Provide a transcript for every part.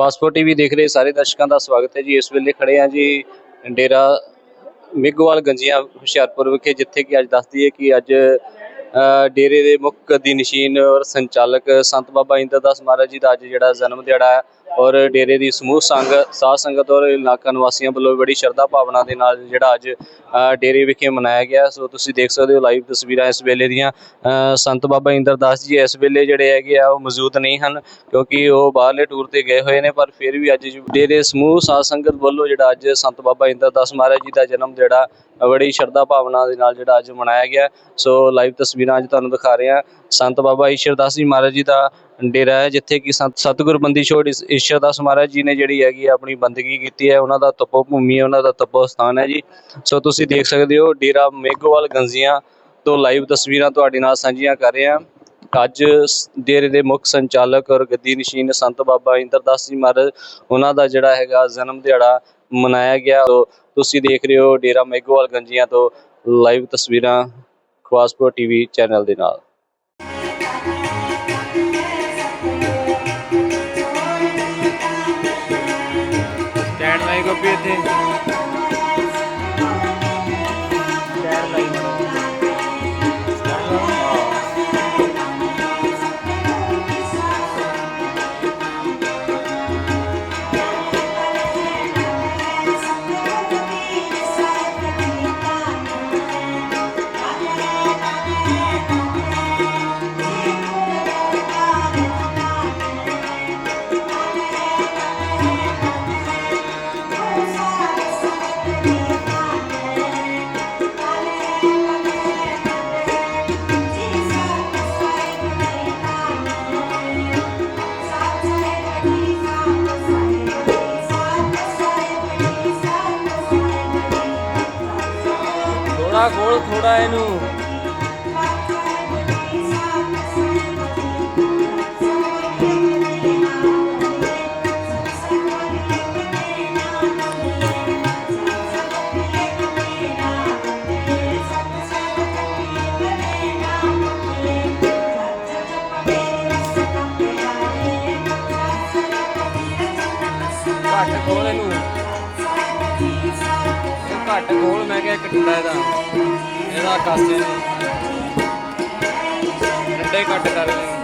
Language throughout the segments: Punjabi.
ਖਵਾਸਪੁਰ ਟੀਵੀ ਦੇਖ ਰਹੇ ਸਾਰੇ ਦਰਸ਼ਕਾਂ ਦਾ ਸਵਾਗਤ ਹੈ ਜੀ। ਇਸ ਵੇਲੇ ਖੜੇ ਆ ਜੀ ਡੇਰਾ ਮਿੱਗਵਾਲ ਗੰਜੀਆਂ ਹੁਸ਼ਿਆਰਪੁਰ ਵਿਖੇ, ਜਿੱਥੇ ਕਿ ਅੱਜ ਦੱਸਦੀ ਹੈ ਕਿ ਅੱਜ ਡੇਰੇ ਦੇ ਮੁੱਖ ਦੀ ਨਸ਼ੀਨ ਔਰ ਸੰਚਾਲਕ ਸੰਤ ਬਾਬਾ ਇੰਦਰ ਦਾਸ ਮਹਾਰਾਜ ਜੀ ਦਾ ਅੱਜ ਜਿਹੜਾ ਜਨਮ ਦਿਹਾੜਾ ਹੈ ਔਰ ਡੇਰੇ ਦੀ ਸਮੂਹ ਸੰਗ, ਸਾਧ ਸੰਗਤ ਔਰ ਇਲਾਕਾ ਨਿਵਾਸੀਆਂ ਵੱਲੋਂ ਬੜੀ ਸ਼ਰਧਾ ਭਾਵਨਾ ਦੇ ਨਾਲ ਜਿਹੜਾ ਅੱਜ ਡੇਰੇ ਵਿਖੇ ਮਨਾਇਆ ਗਿਆ। ਸੋ ਤੁਸੀਂ ਦੇਖ ਸਕਦੇ ਹੋ ਲਾਈਵ ਤਸਵੀਰਾਂ ਇਸ ਵੇਲੇ ਦੀਆਂ। ਸੰਤ ਬਾਬਾ ਇੰਦਰ ਦਾਸ ਜੀ ਇਸ ਵੇਲੇ ਜਿਹੜੇ ਹੈਗੇ ਆ, ਉਹ ਮੌਜੂਦ ਨਹੀਂ ਹਨ ਕਿਉਂਕਿ ਉਹ ਬਾਹਰਲੇ ਟੂਰ ਤੇ ਗਏ ਹੋਏ ਨੇ, ਪਰ ਫਿਰ ਵੀ ਅੱਜ ਡੇਰੇ ਸਮੂਹ ਸਾਧ ਸੰਗਤ ਵੱਲੋਂ ਜਿਹੜਾ ਅੱਜ ਸੰਤ ਬਾਬਾ ਇੰਦਰ ਦਾਸ ਮਹਾਰਾਜ ਜੀ ਦਾ ਜਨਮ ਜਿਹੜਾ ਬੜੀ ਸ਼ਰਧਾ ਭਾਵਨਾ ਦੇ ਨਾਲ ਜਿਹੜਾ ਅੱਜ ਮਨਾਇਆ ਗਿਆ। ਸੋ ਲਾਈਵ ਤਸਵੀਰ ਤਸਵੀਰਾਂ ਅੱਜ ਤੁਹਾਨੂੰ ਦਿਖਾ ਰਹੇ ਹਾਂ। ਸੰਤ ਬਾਬਾ ਈਸ਼ਰਦਾਸ ਜੀ ਮਹਾਰਾਜ ਜੀ ਦਾ ਡੇਰਾ ਹੈ, ਜਿੱਥੇ ਕਿ ਸੰਤ ਸਤਿਗੁਰ ਬੰਦੀ ਛੋੜ ਇਸ- ਮਹਾਰਾਜ ਜੀ ਨੇ ਜਿਹੜੀ ਹੈਗੀ ਹੈ ਆਪਣੀ ਬੰਦਗੀ ਕੀਤੀ ਹੈ। ਉਹਨਾਂ ਦਾ ਤਪੋ ਭੂਮੀ ਹੈ, ਉਹਨਾਂ ਦਾ ਤਪੋ ਸਥਾਨ ਹੈ ਜੀ। ਸੋ ਤੁਸੀਂ ਦੇਖ ਸਕਦੇ ਹੋ, ਡੇਰਾ ਮੇਘੋਵਾਲ ਗੰਜੀਆਂ ਤੋਂ ਲਾਈਵ ਤਸਵੀਰਾਂ ਤੁਹਾਡੇ ਨਾਲ ਸਾਂਝੀਆਂ ਕਰ ਰਹੇ ਹਾਂ। ਅੱਜ ਡੇਰੇ ਦੇ ਮੁੱਖ ਸੰਚਾਲਕ ਔਰ ਗੱਦੀ ਨਸ਼ੀਨ ਸੰਤ ਬਾਬਾ ਇੰਦਰਦਾਸ ਜੀ ਮਹਾਰਾਜ, ਉਹਨਾਂ ਦਾ ਜਿਹੜਾ ਹੈਗਾ ਜਨਮ ਦਿਹਾੜਾ ਮਨਾਇਆ ਗਿਆ। ਸੋ ਤੁਸੀਂ ਦੇਖ ਰਹੇ ਹੋ, ਡੇਰਾ ਮੇਘੋਵਾਲ ਗੰਜੀਆਂ ਤੋਂ ਲਾਈਵ ਤਸਵੀਰਾਂ ਖਵਾਸਪੁਰ ਟੀਵੀ ਚੈਨਲ ਦੇ ਨਾਲ। ਸਟੈਂਡ ਲਾਈ ਗੋਪੀ ਇੱਥੇ। થોડા ગોળ થોડા એનું Caraca, colou. ਘੱਟ ਖੋਲ ਮੈਂ ਕਿਹਾ ਇੱਕ ਟੁੱਟਾ ਇਹਦਾ। ਇਹਦਾ ਕਾਸੇ ਨੂੰ। ਡੰਡੇ ਘੱਟ ਕਰ ਲੈ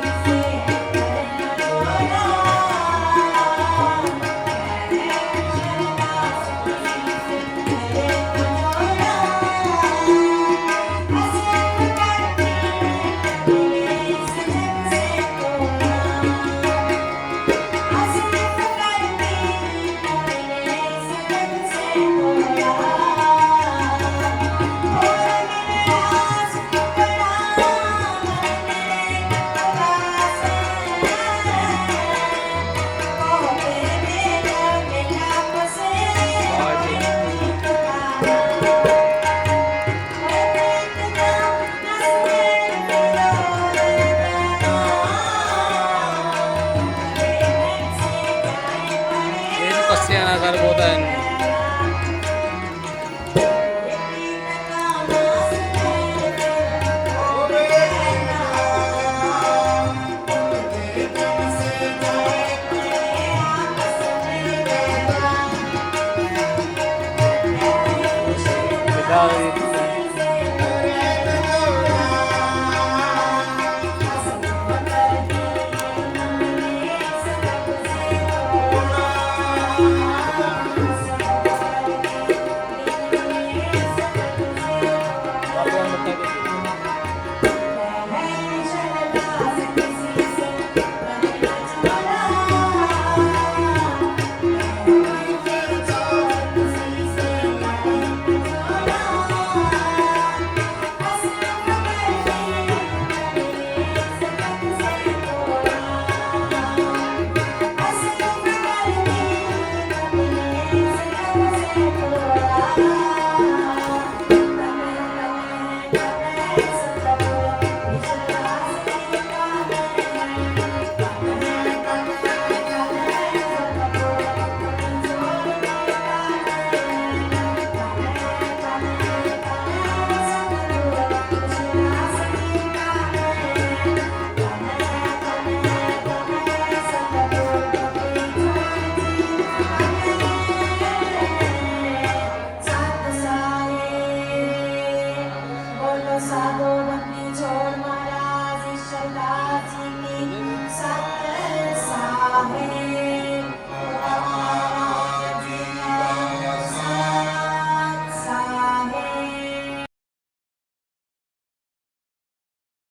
Hare